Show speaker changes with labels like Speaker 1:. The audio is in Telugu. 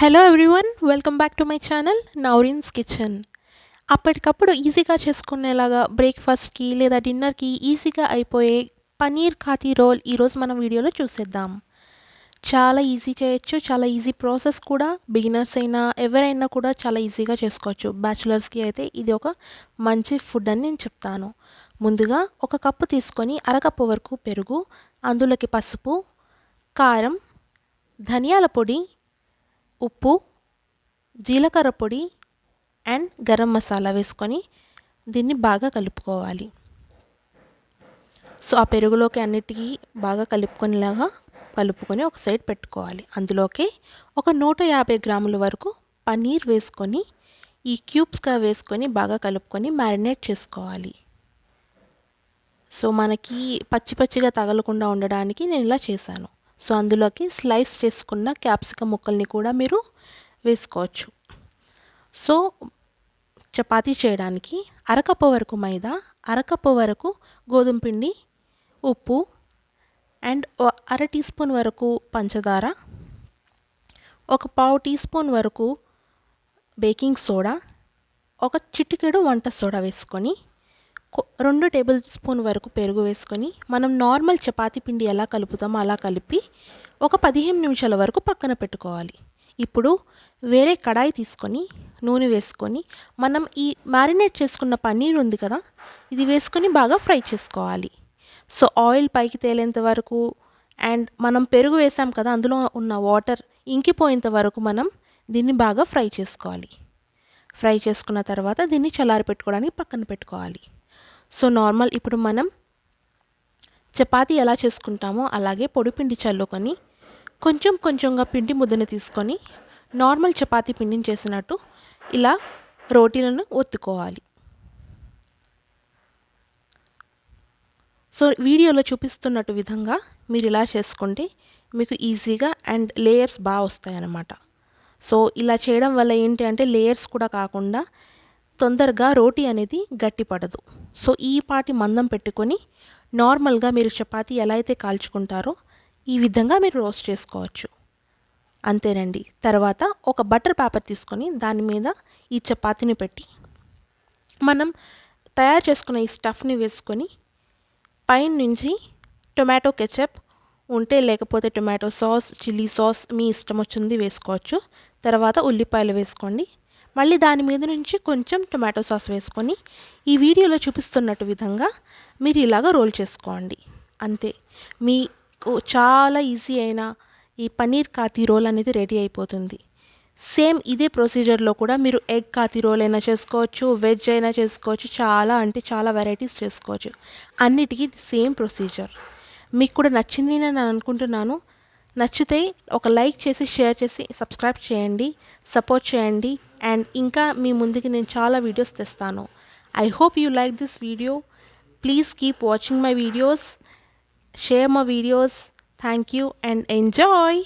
Speaker 1: Hello everyone welcome back to my channel Naureen's kitchen అప్పటికప్పుడు ఈజీగా చేసుకునేలాగా బ్రేక్ఫాస్ట్కి లేదా డిన్నర్కి ఈజీగా అయిపోయే పనీర్ ఖాతీ రోల్ ఈరోజు మనం వీడియోలో చూసేద్దాం. చాలా ఈజీ చేయొచ్చు చాలా ఈజీ ప్రాసెస్ కూడా. బిగినర్స్ అయినా ఎవరైనా కూడా చాలా ఈజీగా చేసుకోవచ్చు. బ్యాచులర్స్కి అయితే ఇది ఒక మంచి ఫుడ్ అని నేను చెప్తాను. ముందుగా ఒక కప్పు తీసుకొని అరకప్పు వరకు పెరుగు అందులోకి పసుపు కారం ధనియాల పొడి ఉప్పు జీలకర్ర పొడి అండ్ గరం మసాలా వేసుకొని దీన్ని బాగా కలుపుకోవాలి. సో ఆ పెరుగులోకి అన్నిటికీ బాగా కలుపుకునేలాగా కలుపుకొని ఒక సైడ్ పెట్టుకోవాలి. అందులోకి ఒక నూట యాభై గ్రాముల వరకు పన్నీర్ వేసుకొని ఈ క్యూబ్స్గా వేసుకొని బాగా కలుపుకొని మ్యారినేట్ చేసుకోవాలి. సో మనకి పచ్చి పచ్చిగా తగలకుండా ఉండడానికి నేను ఇలా చేశాను. సో అందులోకి స్లైస్ చేసుకున్న క్యాప్సికమ్ ముక్కల్ని కూడా మీరు వేసుకోవచ్చు. సో చపాతీ చేయడానికి అరకప్పు వరకు మైదా అరకప్పు వరకు గోధుమ పిండి ఉప్పు అండ్ అర టీ స్పూన్ వరకు పంచదార ఒక పావు టీ స్పూన్ వరకు బేకింగ్ సోడా ఒక చిటికెడు వంట సోడా వేసుకొని రెండు టేబుల్ స్పూన్ వరకు పెరుగు వేసుకొని మనం నార్మల్ చపాతీ పిండి ఎలా కలుపుతామో అలా కలిపి ఒక పదిహేను నిమిషాల వరకు పక్కన పెట్టుకోవాలి. ఇప్పుడు వేరే కడాయి తీసుకొని నూనె వేసుకొని మనం ఈ మ్యారినేట్ చేసుకున్న పన్నీర్ ఉంది కదా ఇది వేసుకొని బాగా ఫ్రై చేసుకోవాలి. సో ఆయిల్ పైకి తేలేంత వరకు అండ్ మనం పెరుగు వేసాం కదా అందులో ఉన్న వాటర్ ఇంకిపోయేంత వరకు మనం దీన్ని బాగా ఫ్రై చేసుకోవాలి. ఫ్రై చేసుకున్న తర్వాత దీన్ని చల్లారి పెట్టుకోవడానికి పక్కన పెట్టుకోవాలి. సో నార్మల్ ఇప్పుడు మనం చపాతీ ఎలా చేసుకుంటామో అలాగే పొడిపిండి చల్లుకొని కొంచెం కొంచెంగా పిండి ముద్దను తీసుకొని నార్మల్ చపాతీ పిండిని చేసినట్టు ఇలా రోటీలను ఒత్తుకోవాలి. సో వీడియోలో చూపిస్తున్నట్టు విధంగా మీరు ఇలా చేసుకుంటే మీకు ఈజీగా అండ్ లేయర్స్ బాగా వస్తాయన్నమాట. సో ఇలా చేయడం వల్ల ఏంటి అంటే లేయర్స్ కూడా కాకుండా తొందరగా రోటీ అనేది గట్టిపడదు. సో ఈ పాటి మందం పెట్టుకొని నార్మల్గా మీరు చపాతీ ఎలా అయితే కాల్చుకుంటారో ఈ విధంగా మీరు రోస్ట్ చేసుకోవచ్చు. అంతేనండి. తర్వాత ఒక బటర్ పేపర్ తీసుకొని దాని మీద ఈ చపాతీని పెట్టి మనం తయారు చేసుకున్న ఈ స్టఫ్ని వేసుకొని పైన నుంచి టొమాటో కెచప్ ఉంటే లేకపోతే టొమాటో సాస్ చిల్లీ సాస్ మీ ఇష్టం వచ్చింది వేసుకోవచ్చు. తర్వాత ఉల్లిపాయలు వేసుకోండి. మళ్ళీ దాని మీద నుంచి కొంచెం టొమాటో సాస్ వేసుకొని ఈ వీడియోలో చూపిస్తున్నట్టు విధంగా మీరు ఇలాగ రోల్ చేసుకోండి. అంతే. మీకు చాలా ఈజీ అయిన ఈ పన్నీర్ కాతి రోల్ అనేది రెడీ అయిపోతుంది. సేమ్ ఇదే ప్రొసీజర్లో కూడా మీరు ఎగ్ కాతి రోల్ అయినా చేసుకోవచ్చు వెజ్ అయినా చేసుకోవచ్చు చాలా అంటే చాలా వెరైటీస్ చేసుకోవచ్చు. అన్నిటికీ సేమ్ ప్రొసీజర్. మీకు కూడా నచ్చింది నేను అనుకుంటున్నాను. నచ్చితే ఒక లైక్ చేసి షేర్ చేసి సబ్స్క్రైబ్ చేయండి సపోర్ట్ చేయండి అండ్ ఇంకా మీ ముందుకి నేను చాలా వీడియోస్ తెస్తాను. I hope you like this video. Please keep watching my videos. Share my videos. Thank you and enjoy!